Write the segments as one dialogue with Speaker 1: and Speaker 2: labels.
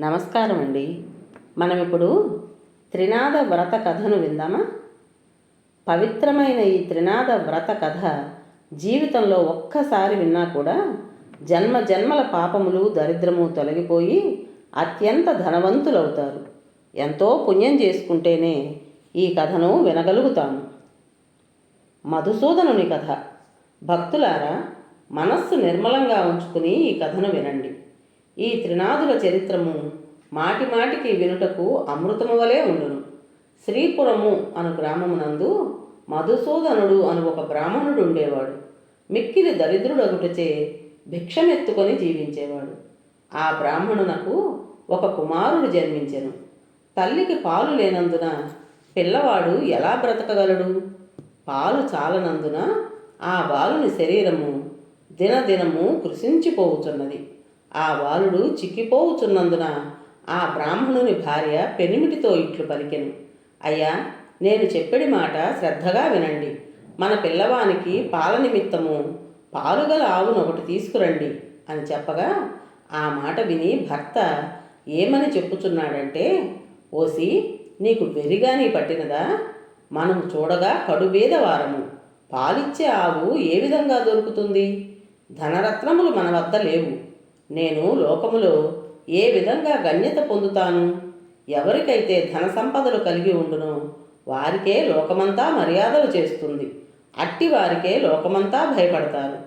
Speaker 1: నమస్కారం అండి మనం ఇప్పుడు త్రినాద వ్రత కథను విందామా? పవిత్రమైన ఈ త్రినాద వ్రత కథ జీవితంలో ఒక్కసారి విన్నా కూడా జన్మ జన్మల పాపములు దరిద్రము తొలగిపోయి అత్యంత ధనవంతులవుతారు. ఎంతో పుణ్యం చేసుకుంటేనే ఈ కథను వినగలుగుతాము. మధుసూదనుని కథ. భక్తులారా మనస్సు నిర్మలంగా ఉంచుకుని ఈ కథను వినండి. ఈ త్రినాదుల చరిత్రము మాటి మాటికి వినుటకు అమృతము వలె ఉండును. శ్రీపురము అను గ్రామమునందు మధుసూదనుడు అను ఒక బ్రాహ్మణుడు ఉండేవాడు. మిక్కిలి దరిద్రుడగుటచే భిక్షమెత్తుకొని జీవించేవాడు. ఆ బ్రాహ్మణునకు ఒక కుమారుడు జన్మించెను. తల్లికి పాలు లేనందున పిల్లవాడు ఎలా బ్రతకగలడు? పాలు చాలనందున ఆ బాలుని శరీరము దినదినము కృషించిపోవుచున్నది ఆ బాలుడు చిక్కిపోవుచున్నందున ఆ బ్రాహ్మణుని భార్య పెనిమిటితో ఇట్లు పలికెను. అయ్యా నేను చెప్పడి మాట శ్రద్ధగా వినండి. మన పిల్లవానికి పాల నిమిత్తము పాలుగల ఆవును ఒకటి తీసుకురండి అని చెప్పగా ఆ మాట విని భర్త ఏమని చెప్పుచున్నాడంటే ఓసి నీకు వెరిగాని పట్టినదా? మనం చూడగా కడుబేదవారము. పాలిచ్చే ఆవు ఏ విధంగా దొరుకుతుంది? ధనరత్నములు మన వద్ద లేవు. నేను లోకములో ఏ విధంగా గణ్యత పొందుతాను? ఎవరికైతే ధన సంపదలు కలిగి ఉండునో వారికే లోకమంతా మర్యాదలు చేస్తుంది. అట్టి వారికే లోకమంతా భయపడతారు.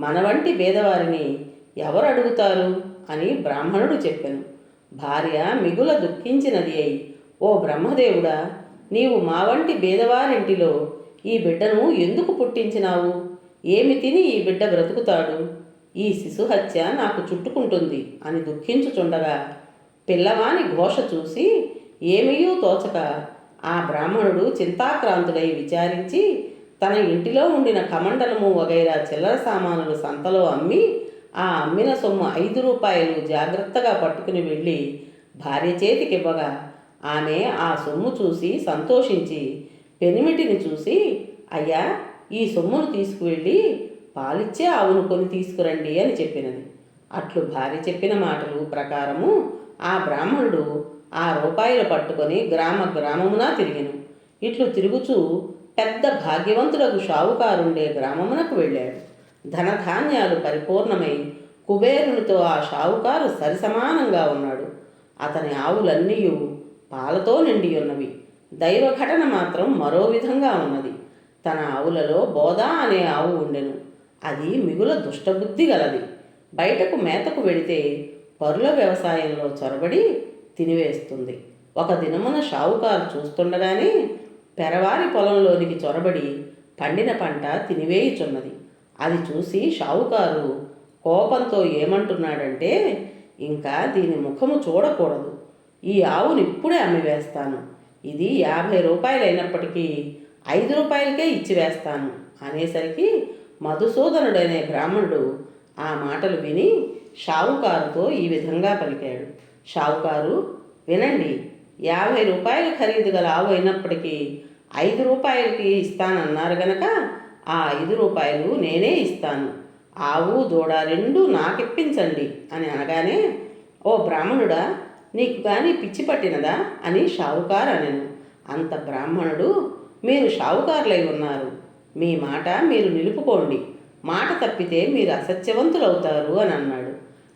Speaker 1: మన వంటి పేదవారిని ఎవరు అడుగుతారు? అని బ్రాహ్మణుడు చెప్పెను. భార్య మిగుల దుఃఖించినది అయి ఓ బ్రహ్మదేవుడా నీవు మా వంటి భేదవారింటిలో ఈ బిడ్డను ఎందుకు పుట్టించినావు? ఏమి తిని ఈ బిడ్డ బ్రతుకుతాడు? ఈ శిశుహత్య నాకు చుట్టుకుంటుంది అని దుఃఖించుచుండగా పిల్లవాని ఘోష చూసి ఏమీయూ తోచక. ఆ బ్రాహ్మణుడు చింతాక్రాంతుడై విచారించి తన ఇంటిలో ఉండిన కమండలము వగైరా చిల్లర సామానులు సంతలో అమ్మి ఆ అమ్మిన సొమ్ము ఐదు రూపాయలు జాగ్రత్తగా పట్టుకుని వెళ్ళి భార్య చేతికివ్వగా ఆమె ఆ సొమ్ము చూసి సంతోషించి పెనిమిటిని చూసి అయ్యా ఈ సొమ్మును తీసుకువెళ్ళి పాలిచ్చే ఆవును కొని తీసుకురండి అని చెప్పినది. అట్లు భార్య చెప్పిన మాటలు ప్రకారము ఆ బ్రాహ్మణుడు ఆ రూపాయలు పట్టుకొని గ్రామ గ్రామమున తిరిగిను. ఇట్లు తిరుగుచూ పెద్ద భాగ్యవంతులకు షావుకారుండే గ్రామమునకు వెళ్ళాడు. ధనధాన్యాలు పరిపూర్ణమై కుబేరునితో ఆ షావుకారు సరిసమానంగా ఉన్నాడు. అతని ఆవులన్నీ పాలతో నిండి ఉన్నవి దైవ ఘటన మాత్రం మరో విధంగా ఉన్నది. తన ఆవులలో బోధా అనే ఆవు ఉండెను. అది మిగుల దుష్టబుద్ధి గలది. బయటకు మేతకు వెడితే పరుల వ్యవసాయంలో చొరబడి తినివేస్తుంది. ఒక దినమున షావుకారు చూస్తుండగానే పెరవారి పొలంలోనికి చొరబడి పండిన పంట తినివేయుచున్నది. అది చూసి షావుకారు కోపంతో ఏమంటున్నాడంటే ఇంకా దీని ముఖము చూడకూడదు. ఈ ఆవును ఇప్పుడే అమ్మివేస్తాను. ఇది యాభై రూపాయలు అయినప్పటికీ ఐదు రూపాయలకే ఇచ్చి వేస్తాను అనేసరికి మధుసూదనుడనే బ్రాహ్మణుడు ఆ మాటలు విని షావుకారుతో ఈ విధంగా పలికాడు. షావుకారు వినండి యాభై రూపాయలు ఖరీదు గల ఆవు అయినప్పటికీ ఐదు రూపాయలకి ఇస్తానన్నారు గనక ఆ ఐదు రూపాయలు నేనే ఇస్తాను. ఆవు దూడ రెండు నాకిప్పించండి అని అనగానే ఓ బ్రాహ్మణుడా నీకు కానీ పిచ్చి పట్టినదా? అని షావుకారు అనను. అంత బ్రాహ్మణుడు మీరు షావుకారులై ఉన్నారు. మీ మాట మీరు నిలుపుకోండి. మాట తప్పితే మీరు అసత్యవంతులవుతారు అని అన్నాడు.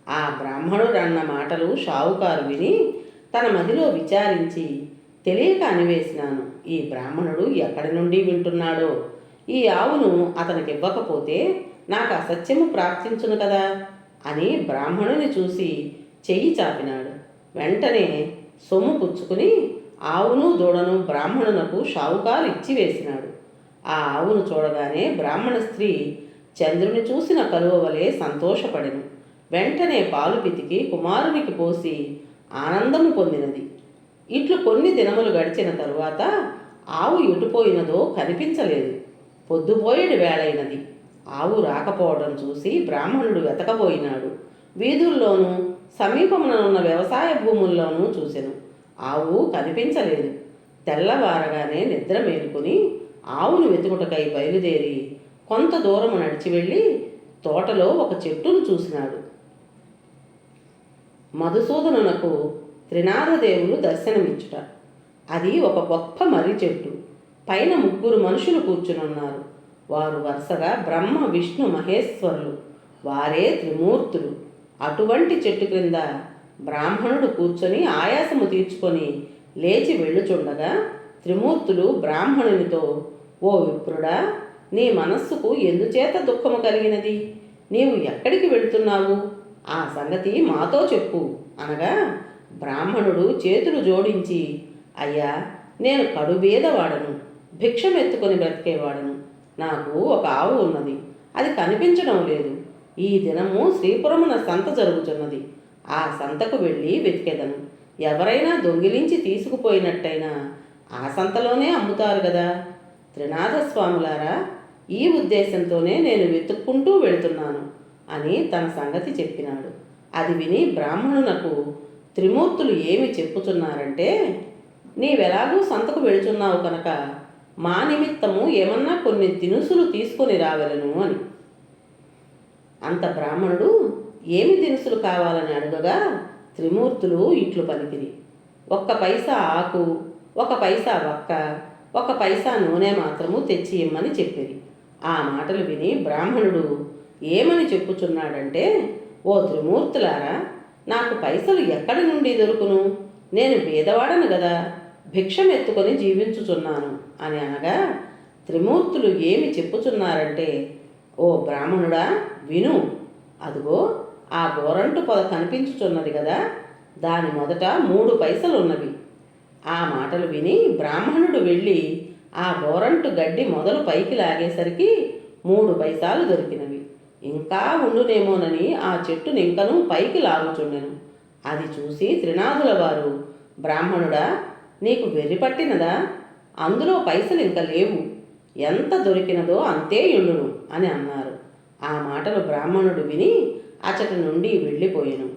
Speaker 1: ఆ బ్రాహ్మణుడు అన్న మాటలు షావుకారు విని తన మదిలో విచారించి తెలియక అనివేసినాను ఈ బ్రాహ్మణుడు ఎక్కడి నుండి వింటున్నాడో? ఈ ఆవును అతనికి ఇవ్వకపోతే నాకు అసత్యము ప్రాప్తించును కదా? అని బ్రాహ్మణుని చూసి చెయ్యి చాపినాడు. వెంటనే సొమ్ము పుచ్చుకుని ఆవును దూడను బ్రాహ్మణునకు షావుకారు ఇచ్చి వేసినాడు ఆ ఆవును చూడగానే బ్రాహ్మణ స్త్రీ చంద్రుని చూసిన కలువ వలె సంతోషపడెను. వెంటనే పాలు పితికి కుమారునికి పోసి ఆనందము పొందినది. ఇట్లు కొన్ని దినములు గడిచిన తరువాత ఆవు ఎటుపోయినదో కనిపించలేదు. పొద్దుపోయేడు వేళైనది. ఆవు రాకపోవడం చూసి బ్రాహ్మణుడు వెతకబోయినాడు. వీధుల్లోనూ సమీపమున ఉన్న వ్యవసాయ భూముల్లోనూ చూసెను. ఆవు కనిపించలేదు. తెల్లవారగానే నిద్ర మేలుకొని ఆవును వెతుకుటకై బయలుదేరి కొంత దూరము నడిచి వెళ్ళి తోటలో ఒక చెట్టును చూసినాడు. మధుసూదనునకు త్రినాథదేవులు దర్శనమిచ్చుట. అది ఒక గొప్ప మర్రి చెట్టు. పైన ముగ్గురు మనుషులు కూర్చునున్నారు. వారు వరుసగా బ్రహ్మ విష్ణు మహేశ్వరులు. వారే త్రిమూర్తులు. అటువంటి చెట్టు క్రింద బ్రాహ్మణుడు కూర్చొని ఆయాసము తీర్చుకొని లేచి వెళ్ళుచుండగా త్రిమూర్తులు బ్రాహ్మణునితో ఓ విప్రుడా నీ మనస్సుకు ఎందుచేత దుఃఖము కలిగినది? నీవు ఎక్కడికి వెళుతున్నావు? ఆ సంగతి మాతో చెప్పు అనగా బ్రాహ్మణుడు చేతులు జోడించి అయ్యా నేను కడుబీదవాడను భిక్షమెత్తుకొని బ్రతికేవాడను. నాకు ఒక ఆవు ఉన్నది అది కనిపించడం లేదు. ఈ దినము శ్రీపురమున సంత జరుగుతున్నది ఆ సంతకు వెళ్ళి వెతికెదను. ఎవరైనా దొంగిలించి తీసుకుపోయినట్టయినా ఆ సంతలోనే అమ్ముతారు కదా త్రినాథస్వాములారా ఈ ఉద్దేశంతోనే నేను వెతుక్కుంటూ వెళుతున్నాను అని తన సంగతి చెప్పినాడు. అది విని బ్రాహ్మణునకు త్రిమూర్తులు ఏమి చెప్పుచున్నారంటే నీవెలాగూ సంతకు వెళుచున్నావు కనుక మా నిమిత్తము ఏమన్నా కొన్ని దినుసులు తీసుకొని రావలను అని. అంత బ్రాహ్మణుడు ఏమి దినుసులు కావాలని అడగగా త్రిమూర్తులు ఇట్లు పలికిరి. ఒక్క పైసా ఆకు ఒక పైసా వక్క ఒక పైసా నూనె మాత్రము తెచ్చి ఇమ్మని చెప్పింది. ఆ మాటలు విని బ్రాహ్మణుడు ఏమని చెప్పుచున్నాడంటే ఓ త్రిమూర్తులారా నాకు పైసలు ఎక్కడి నుండి దొరుకును? నేను బీదవాడను కదా భిక్షం ఎత్తుకొని జీవించుచున్నాను. అని అనగా త్రిమూర్తులు ఏమి చెప్పుచున్నారంటే ఓ బ్రాహ్మణుడా విను. అదిగో ఆ గోరంటు పొద కనిపించుచున్నది కదా దాని మొదట మూడు పైసలు ఉన్నవి ఆ మాటలు విని బ్రాహ్మణుడు వెళ్ళి ఆ గోరంటు గడ్డి మొదలు పైకి లాగేసరికి మూడు పైసాలు దొరికినవి. ఇంకా ఉండునేమోనని ఆ చెట్టుని ఇంకనూ పైకి లాగుచుండెను. అది చూసి త్రినాథుల వారు బ్రాహ్మణుడా నీకు వెర్రి పట్టినదా? అందులో పైసలు ఇంకా లేవు. ఎంత దొరికినదో అంతే ఇళ్ళును అని అన్నారు. ఆ మాటలు బ్రాహ్మణుడు విని అచట నుండి వెళ్ళిపోయాను.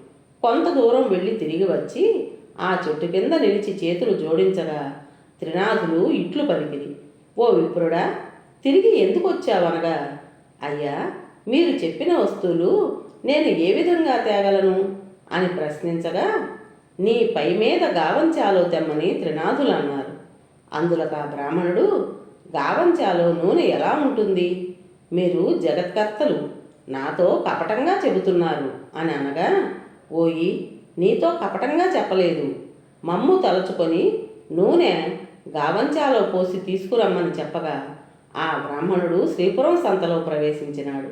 Speaker 1: కొంత దూరం వెళ్ళి తిరిగి వచ్చి ఆ చెట్టు కింద నిలిచి చేతులు జోడించగా త్రినాథులు ఇట్లు పలికిరి. ఓ విప్రుడా తిరిగి ఎందుకు వచ్చావనగా అయ్యా మీరు చెప్పిన వస్తువులు నేను ఏ విధంగా తేగలను? అని ప్రశ్నించగా నీ పై మీద గావంచాలో తెమ్మని త్రినాథులు అన్నారు. అందులకు ఆ బ్రాహ్మణుడు గావంచాలో నూనె ఎలా ఉంటుంది? మీరు జగత్కర్తలు నాతో కపటంగా చెబుతున్నారు అని అనగా ఓయి నీతో కపటంగా చెప్పలేదు. మమ్ము తలుచుకొని నూనె గావంచాలో పోసి తీసుకురమ్మని చెప్పగా ఆ బ్రాహ్మణుడు శ్రీపురం సంతలో ప్రవేశించినాడు.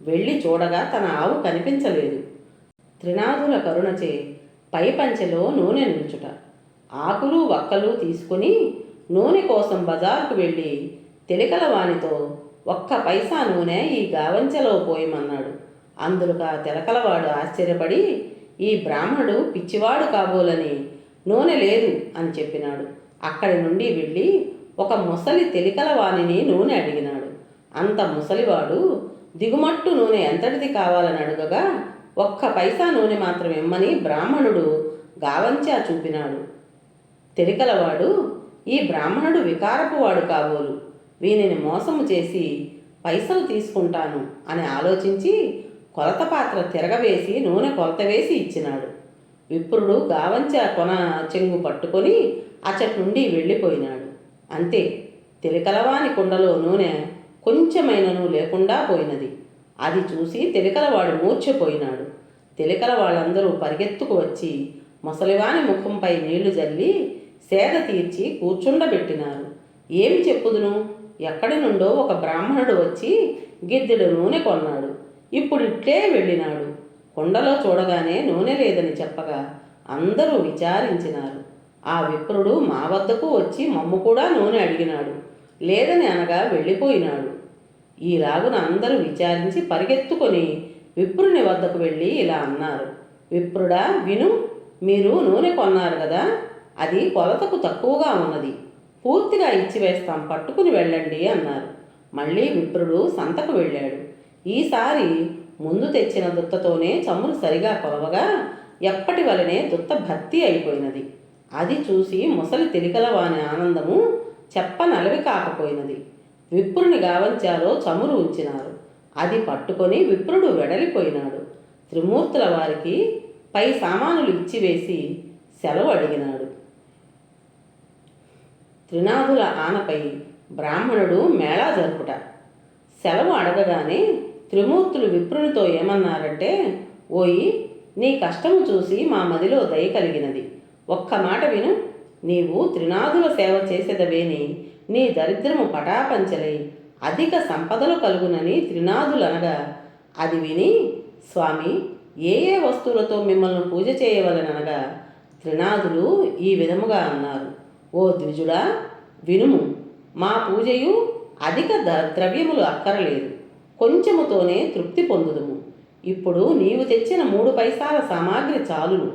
Speaker 1: వెళ్ళి చూడగా తన ఆవు కనిపించలేదు. త్రినాథుల కరుణచే పై పంచెలో నూనె నిల్చుట ఆకులు వక్కలు తీసుకుని నూనె కోసం బజారుకు వెళ్ళి తెలికల వానితో ఒక్క పైసా నూనె ఈ గావంచెలో పోయమన్నాడు. అందులో తెలకలవాడు ఆశ్చర్యపడి ఈ బ్రాహ్మణుడు పిచ్చివాడు కాబోలని నూనె లేదు అని చెప్పినాడు. అక్కడి నుండి వెళ్ళి ఒక ముసలి తెలికల వాణిని నూనె అడిగినాడు. అంత ముసలివాడు దిగుమట్టు నూనె ఎంతటిది కావాలని అడగగా ఒక్క పైసా నూనె మాత్రం ఇమ్మని బ్రాహ్మణుడు గావంచా చూపినాడు. తెలికలవాడు ఈ బ్రాహ్మణుడు వికారపు వాడు కాబోలు వీనిని మోసము చేసి పైసలు తీసుకుంటాను అని ఆలోచించి కొలత పాత్ర తిరగవేసి నూనె కొలత వేసి ఇచ్చినాడు. విప్రుడు గావంచ కొన చెంగు పట్టుకొని అచ్చటి నుండి వెళ్ళిపోయినాడు. అంతే తెలికలవాని కుండలో నూనె కొంచెమైనను లేకుండా పోయినది. అది చూసి తెలికలవాడు మూర్ఛపోయినాడు. తెలికల వాళ్ళందరూ పరిగెత్తుకు వచ్చి ముసలివాని ముఖంపై నీళ్ళు జల్లి సేద తీర్చి కూర్చుండబెట్టినారు. ఏమి చెప్పుదును? ఎక్కడి నుండో ఒక బ్రాహ్మణుడు వచ్చి గిద్దెడు నూనె కొన్నాడు. ఇప్పుడిట్లే వెళ్ళినాడు. కుండలో చూడగానే నూనె లేదని చెప్పగా అందరూ విచారించినారు. ఆ విప్రుడు మా వద్దకు వచ్చి మమ్ము కూడా నూనె అడిగినాడు. లేదని అనగా వెళ్ళిపోయినాడు. ఈ రాగున అందరూ విచారించి పరిగెత్తుకొని విప్రుని వద్దకు వెళ్ళి ఇలా అన్నారు. విప్రుడా విను మీరు నూనె కొన్నారు కదా? అది కొలతకు తక్కువగా ఉన్నది. పూర్తిగా ఇచ్చివేస్తాం పట్టుకుని వెళ్ళండి అన్నారు. మళ్ళీ విప్రుడు సంతకు వెళ్ళాడు. ఈసారి ముందు తెచ్చిన దుత్తతోనే చమురు సరిగా కొలవగా ఎప్పటి వలనే దుత్త భర్తీ అయిపోయినది. అది చూసి ముసలి తెలికల వాని ఆనందము చెప్పనలవి కాకపోయినది. విప్రుని గావంచాలో చమురు ఉంచినారు. అది పట్టుకొని విప్రుడు వెడలిపోయినాడు. త్రిమూర్తుల వారికి పై సామానులు ఇచ్చివేసి సెలవు అడిగినాడు. త్రినాథుల ఆనపై బ్రాహ్మణుడు మేళా జరుపుట. సెలవు అడగగానే త్రిమూర్తులు విప్రునితో ఏమన్నారంటే ఓయి నీ కష్టము చూసి మా మదిలో దయ కలిగినది. ఒక్క మాట విను. నీవు త్రినాథుల సేవ చేసేదవేని. నీ దరిద్రము పటాపంచలై. అధిక సంపదలు కలుగునని త్రినాథులనగా అది విని స్వామి ఏ ఏ వస్తువులతో మిమ్మల్ని పూజ చేయవలననగా త్రినాథులు ఈ విధముగా అన్నారు. ఓ ద్విజుడా వినుము. మా పూజయు అధిక ద ద్రవ్యములు అక్కరలేదు. కొంచెముతోనే తృప్తి పొందుదుము. ఇప్పుడు నీవు తెచ్చిన మూడు పైసాల సామాగ్రి చాలును.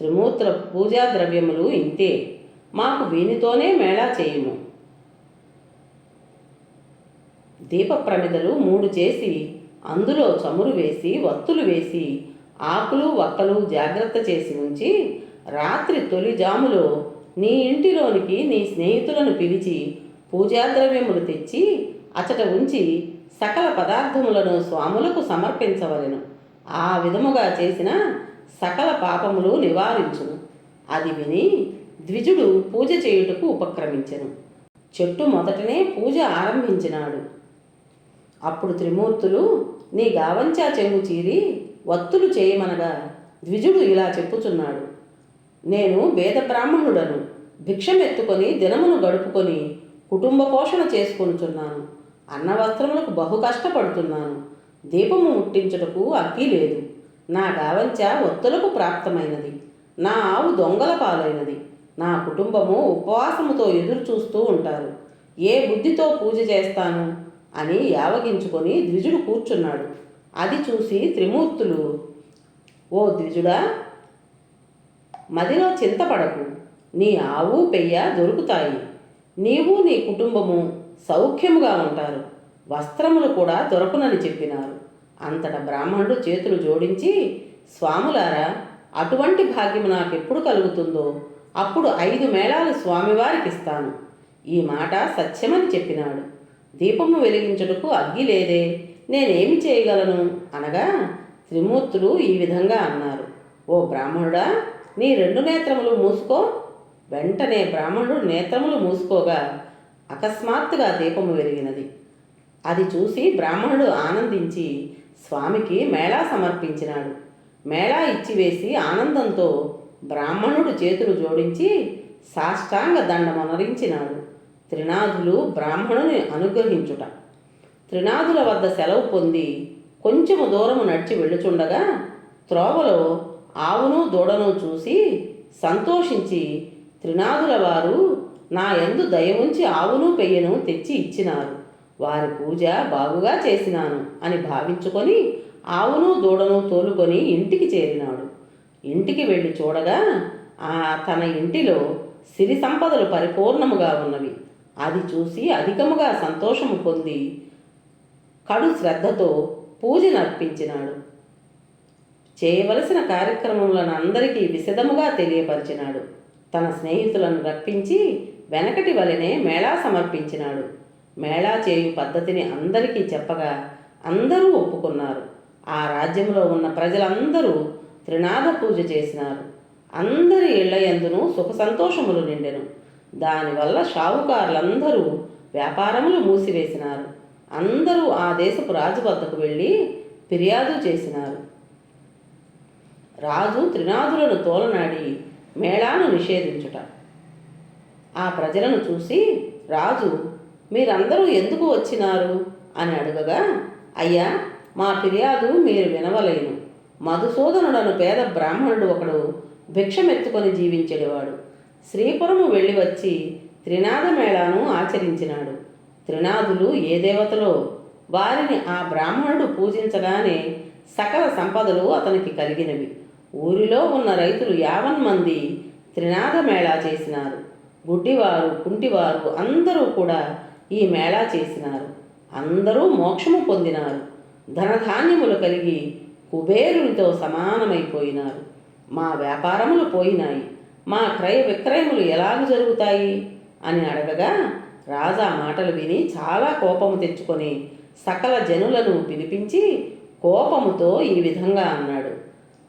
Speaker 1: త్రిమూర్తుల పూజా ద్రవ్యములు ఇంతే. మాకు వీనితోనే మేళా చేయుము. దీప ప్రమిదలు మూడు చేసి అందులో చమురు వేసి వత్తులు వేసి ఆకులు వక్కలు జాగ్రత్త చేసి ఉంచి రాత్రి తొలి జాములో నీ ఇంటిలోనికి నీ స్నేహితులను పిలిచి పూజాద్రవ్యములు తెచ్చి అచట ఉంచి సకల పదార్థములను స్వాములకు సమర్పించవలెను. ఆ విధముగా చేసిన సకల పాపములు నివారించును. అది విని ద్విజుడు పూజ చేయుటకు ఉపక్రమించెను. చెట్టు మొదటనే పూజ ఆరంభించినాడు. అప్పుడు త్రిమూర్తులు నీ గావంచా చెంగు చీరి వత్తులు చేయమనగా ద్విజుడు ఇలా చెప్పుచున్నాడు. నేను వేద బ్రాహ్మణుడను భిక్షమెత్తుకొని దినమును గడుపుకొని కుటుంబ పోషణ చేసుకొనుచున్నాను. అన్న వస్త్రములకు బహు కష్టపడుతున్నాను. దీపము ముట్టించుటకు అగ్గి లేదు. నా గావంచ ఒత్తులకు ప్రాప్తమైనది. నా ఆవు దొంగల పాలైనది. నా కుటుంబము ఉపవాసముతో ఎదురు చూస్తూ ఉంటారు. ఏ బుద్ధితో పూజ చేస్తాను? అని యావగించుకొని ద్విజుడు కూర్చున్నాడు. అది చూసి త్రిమూర్తులు ఓ ద్విజుడా మదిలో చింతపడకు. నీ ఆవు పెయ్య దొరుకుతాయి. నీవు నీ కుటుంబము సౌఖ్యముగా ఉంటారు. వస్త్రములు కూడా దొరకునని చెప్పినారు. అంతట బ్రాహ్మణుడు చేతులు జోడించి స్వాములారా అటువంటి భాగ్యము నాకెప్పుడు కలుగుతుందో? అప్పుడు ఐదు మేళాలు స్వామివారికి ఇస్తాను. ఈ మాట సత్యమని చెప్పినాడు. దీపము వెలిగించుటకు అగ్గి లేదే నేనేమి చేయగలను? అనగా త్రిమూర్తులు ఈ విధంగా అన్నారు ఓ బ్రాహ్మణుడా నీ రెండు నేత్రములు మూసుకో. వెంటనే బ్రాహ్మణుడు నేత్రములు మూసుకోగా అకస్మాత్తుగా దీపము వెలిగినది. అది చూసి బ్రాహ్మణుడు ఆనందించి స్వామికి మేళా సమర్పించినాడు. మేళా ఇచ్చివేసి ఆనందంతో బ్రాహ్మణుడు చేతులు జోడించి సాష్టాంగ దండమనరించినాడు. త్రినాథులు బ్రాహ్మణుని అనుగ్రహించుట. త్రినాథుల వద్ద సెలవు పొంది కొంచెము దూరము నడిచి వెళ్ళుచుండగా త్రోవలో ఆవును దూడను చూసి సంతోషించి త్రినాథుల వారు నా ఎందు దయ ఉంచి ఆవును పెయ్యను తెచ్చి ఇచ్చినారు. వారి పూజ బాగుగా చేసినాను అని భావించుకొని ఆవును దూడను తోలుకొని ఇంటికి చేరినాడు. ఇంటికి వెళ్ళి చూడగా ఆ తన ఇంటిలో సిరి సంపదలు పరిపూర్ణముగా ఉన్నవి. అది చూసి అధికముగా సంతోషము పొంది కడు శ్రద్ధతో పూజ నర్పించినాడు. చేయవలసిన కార్యక్రమములను అందరికీ విశదముగా తెలియపరిచినాడు. తన స్నేహితులను రప్పించి వెనకటి వలనే మేళా సమర్పించినాడు. మేళా చేయు పద్ధతిని అందరికీ చెప్పగా అందరూ ఒప్పుకున్నారు. ఆ రాజ్యంలో ఉన్న ప్రజలందరూ త్రినాథ పూజ చేసినారు. అందరి ఇళ్ళ ఎందును సుఖ సంతోషములు నిండెను. దానివల్ల షావుకారులందరూ వ్యాపారములు మూసివేసినారు. అందరూ ఆ దేశపు రాజు వద్దకు వెళ్ళి ఫిర్యాదు చేసినారు. రాజు త్రినాథులను తోలనాడి మేళాను నిషేధించుట. ఆ ప్రజలను చూసి రాజు మీరందరూ ఎందుకు వచ్చినారు? అని అడుగగా అయ్యా మా ఫిర్యాదు మీరు వినవలేను. మధుసూదనుడను పేద బ్రాహ్మణుడు ఒకడు భిక్షమెత్తుకొని జీవించేవాడు. శ్రీపురము వెళ్ళి వచ్చి త్రినాథ మేళాను ఆచరించినాడు. త్రినాథులు ఏ దేవతలో? వారిని ఆ బ్రాహ్మణుడు పూజించగానే సకల సంపదలు అతనికి కలిగినవి. ఊరిలో ఉన్న రైతులు యావన్ మంది త్రినాథ మేళా చేసినారు. గుడ్డివారు కుంటివారు అందరూ కూడా ఈ మేళా చేసినారు. అందరూ మోక్షము పొందినారు. ధనధాన్యములు కలిగి కుబేరునితో సమానమైపోయినారు. మా వ్యాపారములు పోయినాయి. మా క్రయ విక్రయములు ఎలాగ జరుగుతాయి? అని అడగగా రాజా మాటలు విని చాలా కోపము తెచ్చుకొని సకల జనులను పిలిపించి కోపముతో ఈ విధంగా అన్నాడు.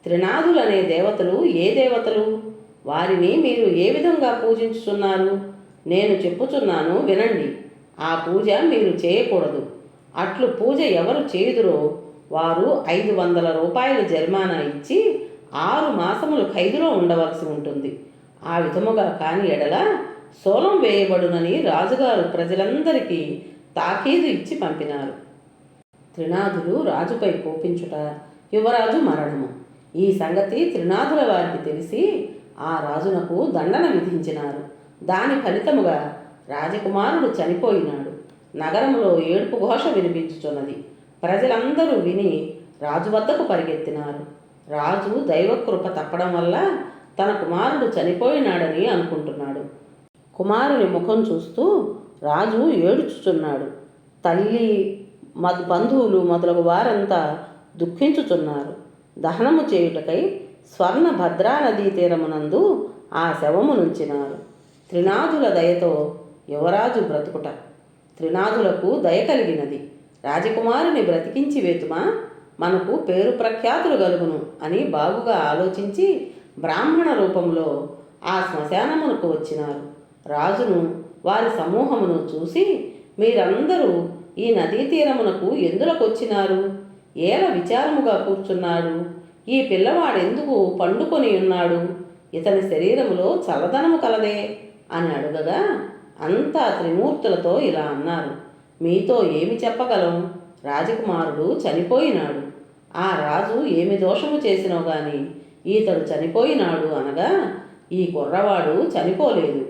Speaker 1: త్రినాదులనే దేవతలు ఏ దేవతలు? వారిని మీరు ఏ విధంగా పూజించుచున్నారు? నేను చెప్పుచున్నాను వినండి. ఆ పూజ మీరు చేయకూడదు. అట్లు పూజ ఎవరు చేయుదురో వారు ఐదు వందల రూపాయల జరిమానా ఇచ్చి ఆరు మాసములు ఖైదులో ఉండవలసి ఉంటుంది. ఆ విధముగా కాని ఎడల సోలం వేయబడునని రాజుగారు ప్రజలందరికీ తాకీదు ఇచ్చి పంపినారు. త్రినాథులు రాజుపై కోపించుట యువరాజు మరణము. ఈ సంగతి త్రినాథుల వారికి తెలిసి ఆ రాజునకు దండన విధించినారు. దాని ఫలితముగా రాజకుమారుడు చనిపోయినాడు. నగరంలో ఏడుపు ఘోష వినిపించుచున్నది. ప్రజలందరూ విని రాజు వద్దకు పరిగెత్తినారు. రాజు దైవకృప తప్పడం వల్ల తన కుమారుడు చనిపోయినాడని అనుకుంటున్నాడు. కుమారుని ముఖం చూస్తూ రాజు ఏడుచుచున్నాడు. తల్లి మద్ బంధువులు మొదలగు వారంతా దుఃఖించుచున్నారు. దహనము చేయుటకై స్వర్ణ భద్రా నదీ తీరమునందు ఆ శవమునుంచినారు త్రినాథుల దయతో యువరాజు బ్రతుకుట. త్రినాథులకు దయ కలిగినది. రాజకుమారుని బ్రతికించి వేతుమా? మనకు పేరు ప్రఖ్యాతులు గలుగును అని బాగుగా ఆలోచించి బ్రాహ్మణ రూపంలో ఆ శ్మశానమునకు వచ్చినారు. రాజును వారి సమూహమును చూసి మీరందరూ ఈ నదీ తీరమునకు ఎందులకొచ్చినారు ఏల విచారముగా కూర్చున్నారు? ఈ పిల్లవాడెందుకు పండుకొని ఉన్నాడు? ఇతని శరీరములో చల్లదనము కలదే అని అడుగగా అంతా త్రిమూర్తులతో ఇలా అన్నారు. మీతో ఏమి చెప్పగలం? రాజకుమారుడు చనిపోయినాడు. ఆ రాజు ఏమి దోషము చేసినో గాని ఈతడు చనిపోయినాడు అనగా ఈ కుర్రవాడు చనిపోలేదు.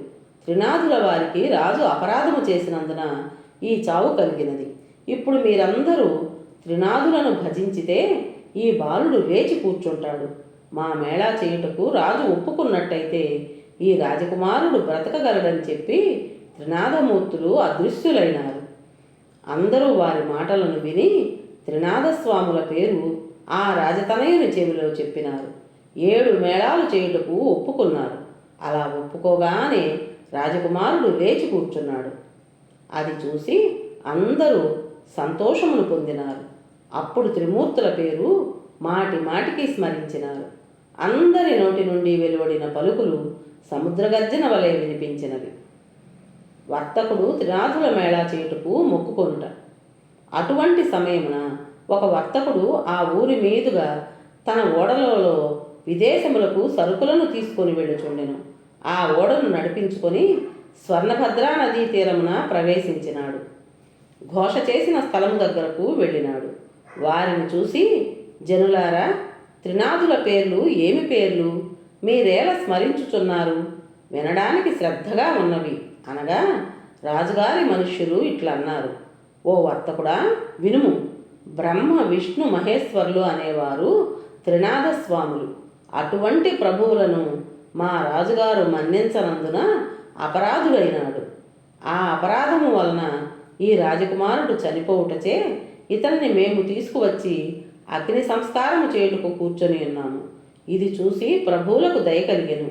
Speaker 1: త్రినాథుల వారికి రాజు అపరాధము చేసినందున ఈ చావు కలిగినది. ఇప్పుడు మీరందరూ త్రినాథులను భజించితే ఈ బాలుడు లేచి కూర్చుంటాడు. మా మేళా చేయుటకు రాజు ఒప్పుకున్నట్టయితే ఈ రాజకుమారుడు బ్రతకగలడని చెప్పి త్రినాథమూర్తులు అదృశ్యులైనారు. అందరూ వారి మాటలను విని త్రినాథస్వాముల పేరు ఆ రాజతనయుని చెవిలో చెప్పినారు. ఏడు మేళాలు చేయుటకు ఒప్పుకున్నారు. అలా ఒప్పుకోగానే రాజకుమారుడు లేచి కూర్చున్నాడు. అది చూసి అందరూ సంతోషమును పొందినారు. అప్పుడు త్రిమూర్తుల పేరు మాటి మాటికి స్మరించినారు. అందరి నోటి నుండి వెలువడిన పలుకులు సముద్రగర్జన వలె వినిపించినవి. వర్తకుడు త్రినాథుల మేళా చేయుటకు మొక్కుకొనుట. అటువంటి సమయమున ఒక వర్తకుడు ఆ ఊరి మీదుగా తన ఓడలలో విదేశములకు సరుకులను తీసుకొని వెళ్ళుచుండెను. ఆ ఓడను నడిపించుకొని స్వర్ణభద్రా నదీ తీరమున ప్రవేశించినాడు. ఘోష చేసిన స్థలం దగ్గరకు వెళ్ళినాడు. వారిని చూసి జనులారా త్రినాథుల పేర్లు ఏమి పేర్లు? మీరేల స్మరించుచున్నారు? వినడానికి శ్రద్ధగా ఉన్నవి. అనగా రాజుగారి మనుష్యులు ఇట్లా అన్నారు. ఓ వర్తకుడా వినుము. బ్రహ్మ విష్ణు మహేశ్వరులు అనేవారు త్రినాథస్వాములు అటువంటి ప్రభువులను మా రాజుగారు మన్నించనందున అపరాధుడైనాడు. ఆ అపరాధము వలన ఈ రాజకుమారుడు చనిపోవుటచే ఇతన్ని మేము తీసుకువచ్చి అగ్ని సంస్కారము చేయుటకు కూర్చొని ఉన్నాము. ఇది చూసి ప్రభువులకు దయ కలిగెను.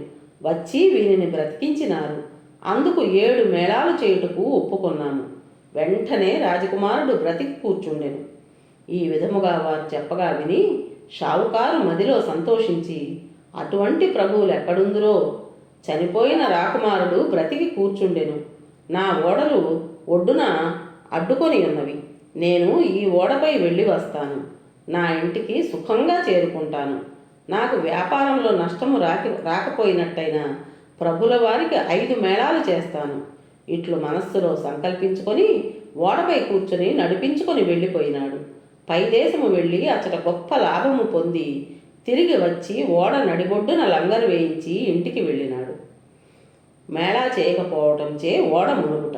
Speaker 1: వచ్చి వీనిని బ్రతికించినారు. అందుకు ఏడు మేళాలు చేయుటకు ఒప్పుకున్నాము. వెంటనే రాజకుమారుడు బ్రతికి కూర్చుండెను. ఈ విధముగా వారు చెప్పగా విని షావుకారు మదిలో సంతోషించి అటువంటి ప్రభువులు ఎక్కడుందురో? చనిపోయిన రాకుమారుడు బ్రతికి కూర్చుండెను. నా ఓడలు ఒడ్డున అడ్డుకొని ఉన్నవి. నేను ఈ ఓడపై వెళ్ళి వస్తాను. నా ఇంటికి సుఖంగా చేరుకుంటాను. నాకు వ్యాపారంలో నష్టము రాకి రాకపోయినట్టయినా ప్రభుల వారికి ఐదు మేళాలు చేస్తాను. ఇట్లు మనస్సులో సంకల్పించుకొని ఓడపై కూర్చుని నడిపించుకొని వెళ్ళిపోయినాడు. పై దేశము వెళ్ళి అచ్చట గొప్ప లాభము పొంది తిరిగి వచ్చి ఓడ నడిబొడ్డున లంగరు వేయించి ఇంటికి వెళ్ళినాడు. మేళా చేయకపోవటంచే ఓడ మునుగుట.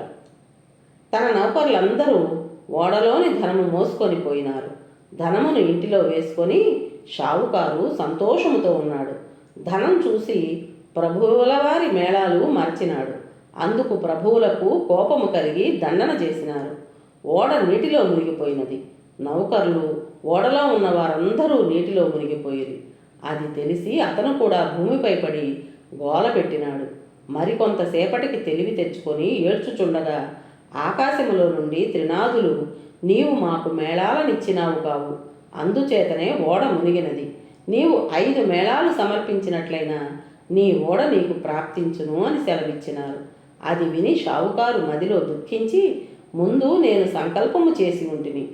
Speaker 1: తన నౌకర్లందరూ ఓడలోని ధనము మోసుకొని పోయినారు. ధనమును ఇంటిలో వేసుకొని షావుకారు సంతోషముతో ఉన్నాడు. ధనం చూసి ప్రభువుల వారి మేళాలు మార్చినాడు. అందుకు ప్రభువులకు కోపము కలిగి దండన చేసినారు. ఓడ నీటిలో మునిగిపోయినది. నౌకర్లు ఓడలో ఉన్న వారందరూ నీటిలో మునిగిపోయేది అది తెలిసి అతను కూడా భూమిపై పడి గోల పెట్టినాడు. మరికొంతసేపటికి తెలివి తెచ్చుకొని ఏడ్చుచుండగా ఆకాశములో నుండి త్రినాథులు నీవు మాకు మేళాలనిచ్చినావు కావు. అందుచేతనే ఓడ మునిగినది. నీవు ఐదు మేళాలు సమర్పించినట్లయినా నీ ఓడ నీకు ప్రాప్తించును అని సెలవిచ్చినారు. అది విని షావుకారు మదిలో దుఃఖించి ముందు నేను సంకల్పము చేసి ఉంటిని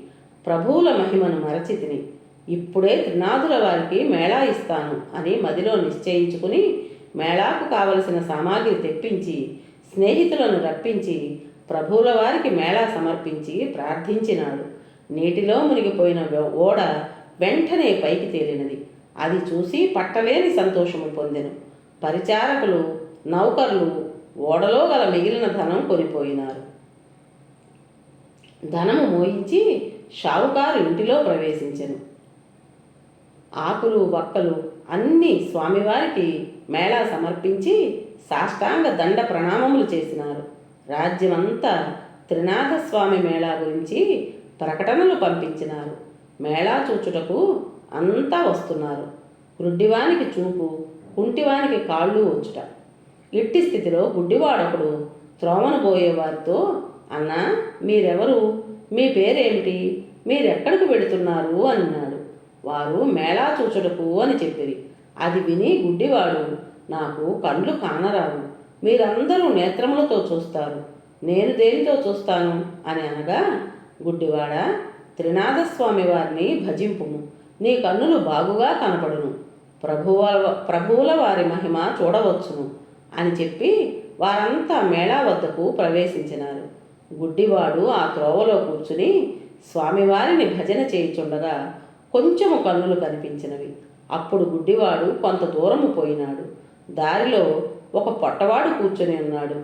Speaker 1: ప్రభువుల మహిమను మరచితిని. ఇప్పుడే త్రినాథుల వారికి మేళా ఇస్తాను అని మదిలో నిశ్చయించుకుని మేళాకు కావలసిన సామాగ్రి తెప్పించి స్నేహితులను రప్పించి ప్రభువుల వారికి మేళా సమర్పించి ప్రార్థించినాడు. నీటిలో మునిగిపోయిన ఓడ వెంటనే పైకి తేలినది. అది చూసి పట్టలేని సంతోషము పొందెను. పరిచారకులు నౌకర్లు ఓడలో గల మిగిలిన ధనం కొనిపోయినారు. ధనము మోయించి షావుకారు ఇంటిలో ప్రవేశించెను. ఆకులు వక్కలు అన్నీ స్వామివారికి మేళా సమర్పించి సాష్టాంగ దండ ప్రణామములు చేసినారు. రాజ్యమంతా త్రినాథస్వామి మేళా గురించి ప్రకటనలు పంపించినారు. మేళా చూచుటకు అంతా వస్తున్నారు. గుడ్డివానికి చూపు కుంటివానికి కాళ్ళు వచ్చుట. ఇట్టి స్థితిలో గుడ్డివాడొకడు త్రోమను పోయేవారితో అన్నా మీరెవరు? మీ పేరేమిటి? మీరెక్కడికి వెడుతున్నారు అన్నాడు. వారు మేళా చూచుటకు అని చెప్పిరి. అది విని గుడ్డివాడు నాకు కళ్ళు కానరావు మీరందరూ నేత్రములతో చూస్తారు. నేను దేనితో చూస్తాను? అని అనగా గుడ్డివాడ త్రినాథస్వామి వారిని భజింపుము. నీ కన్నులు బాగుగా కనపడును. ప్రభువ ప్రభువుల వారి మహిమ చూడవచ్చును అని చెప్పి వారంతా మేళా వద్దకు ప్రవేశించినారు. గుడ్డివాడు ఆ త్రోవలో కూర్చుని స్వామివారిని భజన చేయుచుండగా కొంచెము కన్నులు కనిపించినవి. అప్పుడు గుడ్డివాడు కొంత దూరము పోయినాడు. దారిలో ఒక పొట్టవాడు కూర్చుని ఉన్నాడు.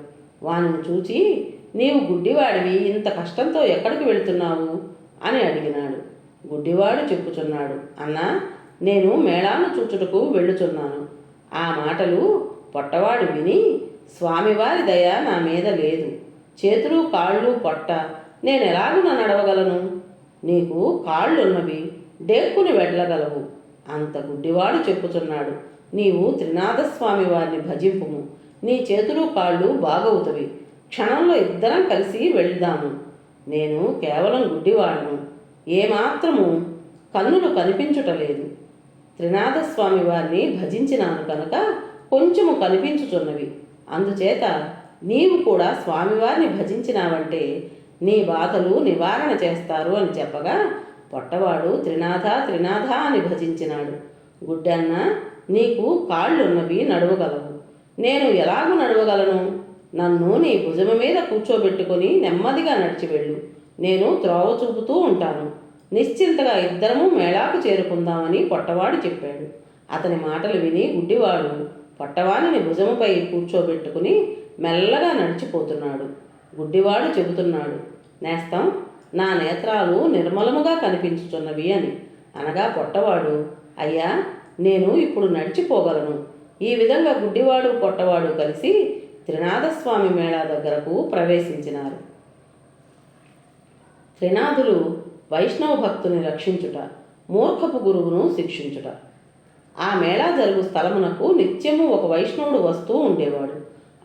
Speaker 1: వానిని చూచి నీవు గుడ్డివాడివి ఇంత కష్టంతో ఎక్కడికి వెళ్తున్నావు? అని అడిగినాడు. గుడ్డివాడు చెప్పుచున్నాడు అన్నా నేను మేళాను చూచుటకు వెళ్ళుచున్నాను. ఆ మాటలు పొట్టవాడు విని స్వామివారి దయ నా మీద లేదు. చేతులు కాళ్ళు పొట్ట నేను ఎలాగున నడవగలను? నీకు కాళ్ళున్నవి డేక్కుని వెళ్ళగలవు అంత గుడ్డివాడు చెప్పుచున్నాడు. నీవు త్రినాథస్వామి వారిని భజింపుము. నీ చేతులు కాళ్ళు బాగవుతవి. క్షణంలో ఇద్దరం కలిసి వెళ్దాము నేను కేవలం గుడ్డివాడను. ఏమాత్రము కన్నులు కనిపించుటలేదు త్రినాథస్వామి వారిని భజించినాను కనుక కొంచెము కనిపించుచున్నవి. అందుచేత నీవు కూడా స్వామివారిని భజించినావంటే నీ బాధలు నివారణ చేస్తారు అని చెప్పగా పొట్టవాడు త్రినాథ త్రినాథ అని భజించినాడు. గుడ్డన్న నీకు కాళ్ళున్నవి నడవగలవు. నేను ఎలాగూ నడవగలను? నన్ను నీ భుజము మీద కూర్చోబెట్టుకొని నెమ్మదిగా నడిచి వెళ్ళు. నేను త్రోవ చూపుతూ ఉంటాను. నిశ్చింతగా ఇద్దరము మేళాకు చేరుకుందామని పొట్టవాడు చెప్పాడు. అతని మాటలు విని గుడ్డివాడు పొట్టవాడిని భుజముపై కూర్చోబెట్టుకుని మెల్లగా నడిచిపోతున్నాడు. గుడ్డివాడు చెబుతున్నాడు నేస్తం నా నేత్రాలు నిర్మలముగా కనిపించుచున్నవి అని. అనగా పొట్టవాడు అయ్యా నేను ఇప్పుడు నడిచిపోగలను. ఈ విధంగా గుడ్డివాడు పొట్టవాడు కలిసి త్రినాథస్వామి మేళా దగ్గరకు ప్రవేశించినారు. త్రినాథులు వైష్ణవ భక్తుని రక్షించుట మూర్ఖపు గురువును శిక్షించుట. ఆ మేళా జరుగు స్థలమునకు నిత్యము ఒక వైష్ణవుడు వస్తూ ఉండేవాడు.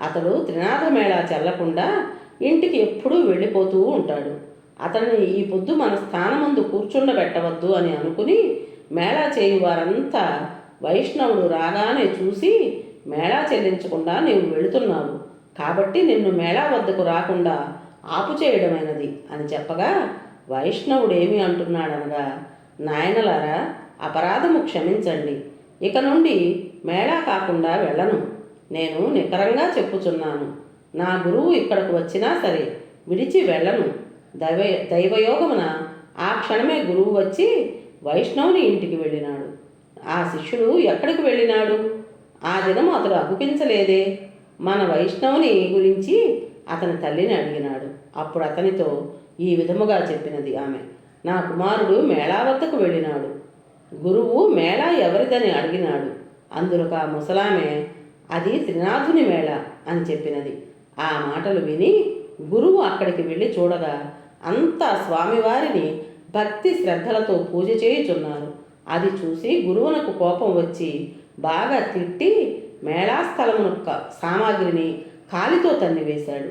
Speaker 1: అతడు త్రినాథ మేళా చెల్లకుండా ఇంటికి ఎప్పుడూ వెళ్ళిపోతూ ఉంటాడు. అతన్ని ఈ పొద్దు మన స్థానమందు కూర్చుండబెట్టవద్దు అని అనుకుని మేళా చేయు వారంతా వైష్ణవుడు రాగానే చూసి మేళా చెల్లించకుండా నీవు వెళుతున్నావు. కాబట్టి నిన్ను మేళా వద్దకు రాకుండా ఆపు చేయడమైనది అని చెప్పగా వైష్ణవుడు ఏమి అంటున్నాడనగా నాయనలారా అపరాధము క్షమించండి. ఇక నుండి మేళా కాకుండా వెళ్ళను. నేను నికరంగా చెప్పుచున్నాను. నా గురువు ఇక్కడకు వచ్చినా సరే విడిచి వెళ్ళను. దైవ దైవయోగమున ఆ క్షణమే గురువు వచ్చి వైష్ణవుని ఇంటికి వెళ్ళినాడు. ఆ శిష్యుడు ఎక్కడికి వెళ్ళినాడు? ఆ దినం అతడు అగుపించలేదే మన వైష్ణవుని గురించి అతని తల్లిని అడిగినాడు. అప్పుడు అతనితో ఈ విధముగా చెప్పినది ఆమె. నా కుమారుడు మేళా వద్దకు వెళ్ళినాడు. గురువు మేళా ఎవరిదని అడిగినాడు. అందులోకి ఆ ముసలామె అది త్రినాథుని మేళ అని చెప్పినది. ఆ మాటలు విని గురువు అక్కడికి వెళ్ళి చూడగా అంతా స్వామివారిని భక్తి శ్రద్ధలతో పూజ చేయుచున్నారు. అది చూసి గురువునకు కోపం వచ్చి బాగా తిట్టి మేళాస్థలమును సామాగ్రిని కాలితో తన్నివేశాడు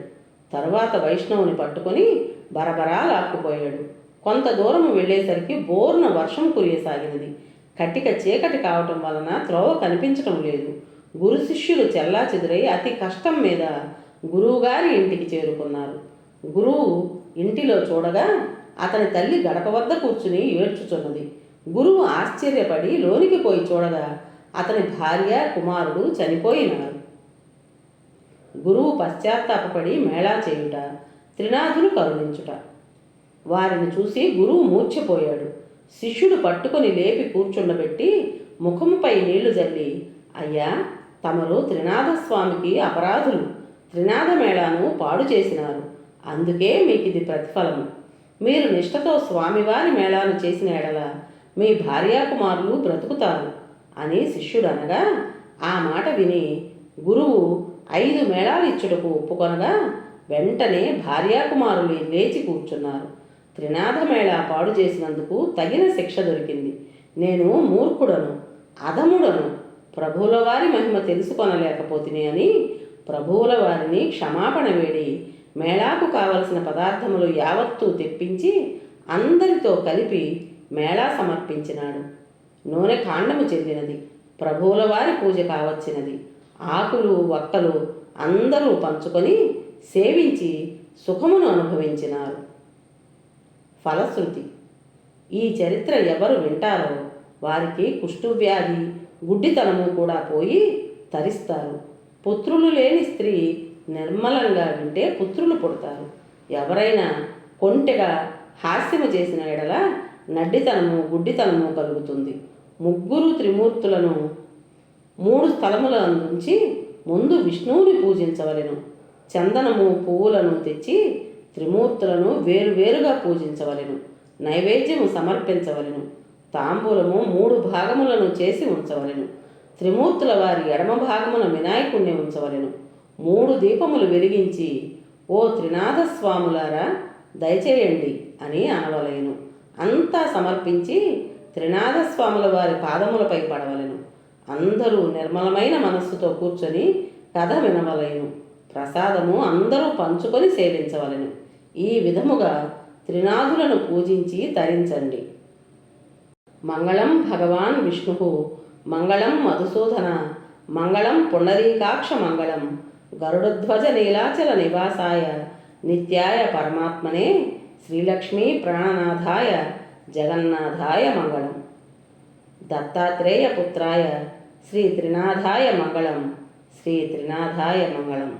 Speaker 1: తరువాత వైష్ణవుని పట్టుకొని బరబరా లాక్కుపోయాడు కొంత దూరం వెళ్ళేసరికి బోర్న వర్షం కురియసాగినది. కట్టిక చీకటి కావటం వలన త్రోవ కనిపించటం లేదు. గురు శిష్యులు చెల్లా చెదురై అతి కష్టం మీద గురువుగారి ఇంటికి చేరుకున్నారు. గురువు ఇంటిలో చూడగా అతని తల్లి గడప వద్ద కూర్చుని ఏడ్చుచున్నది. గురువు ఆశ్చర్యపడి లోనికి పోయి చూడగా అతని భార్య కుమారుడు చనిపోయినారు. గురువు పశ్చాత్తాపపడి మేళా చేయుట త్రినాథులు కరుణించుట. వారిని చూసి గురువు మూర్ఛపోయాడు. శిష్యుడు పట్టుకొని లేపి కూర్చుండబెట్టి ముఖంపై నీళ్ళు జల్లి అయ్యా తమరు త్రినాథస్వామికి అపరాధులు. త్రినాథ మేళాను పాడు చేసినారు. అందుకే మీకు ఇది ప్రతిఫలము. మీరు నిష్ఠతో స్వామివారి మేళాను చేసిన ఎడల మీ భార్యాకుమారులు బ్రతుకుతారు అని శిష్యుడు అనగా ఆ మాట విని గురువు ఐదు మేళాలు ఇచ్చుటకు ఒప్పుకొనగా వెంటనే భార్యాకుమారులు లేచి కూర్చున్నారు. త్రినాథ మేళా పాడు చేసినందుకు తగిన శిక్ష దొరికింది. నేను మూర్ఖుడను అధముడను ప్రభువుల వారి మహిమ తెలుసుకొనలేకపోతిని అని ప్రభువుల వారిని క్షమాపణ వేడి మేళాకు కావలసిన పదార్థములు యావత్తూ తెప్పించి అందరితో కలిపి మేళా సమర్పించినాడు. నూనె కాండము చెందినది. ప్రభువుల వారి పూజ కావచ్చినది. ఆకులు వక్కలు అందరూ పంచుకొని సేవించి సుఖమును అనుభవించినారు. ఫలశ్రుతి. ఈ చరిత్ర ఎవరు వింటారో వారికి కుష్ఠువ్యాధి గుడ్డితనము కూడా పోయి తరిస్తారు. పుత్రులు లేని స్త్రీ నిర్మలంగా వింటే పుత్రులు పుడతారు. ఎవరైనా కొంటెగా హాస్యము చేసిన ఎడల నడ్డితనము గుడ్డితనము కలుగుతుంది. ముగ్గురు త్రిమూర్తులను మూడు స్థలముల నుంచి ముందు విష్ణువుని పూజించవలెను. చందనము పువ్వులను తెచ్చి త్రిమూర్తులను వేరువేరుగా పూజించవలెను. నైవేద్యము సమర్పించవలెను. తాంబూలము మూడు భాగములను చేసి ఉంచవలెను. త్రిమూర్తుల వారి ఎడమ భాగమున వినాయకుణ్ణి ఉంచవలెను. మూడు దీపములు వెలిగించి ఓ త్రినాథస్వాములారా దయచేయండి అని అనవలేను. అంతా సమర్పించి త్రినాథస్వాముల వారి పాదములపై పడవలెను. అందరూ నిర్మలమైన మనస్సుతో కూర్చొని కథ వినవలేను. ప్రసాదము అందరూ పంచుకొని సేవించవలను. ఈ విధముగా త్రినాథులను పూజించి తరించండి. మంగళం భగవాన్ విష్ణు మంగళం మధుసూదన మంగళం పుండరీకాక్ష మంగళం గరుడధ్వజ నీలాచల నివాసాయ నిత్యాయ పరమాత్మనే శ్రీలక్ష్మీ ప్రాణనాథాయ జగన్నాథాయ మంగళం దత్తాత్రేయ పుత్రాయ శ్రీ త్రినాథాయ మంగళం శ్రీ త్రినాథాయ మంగళం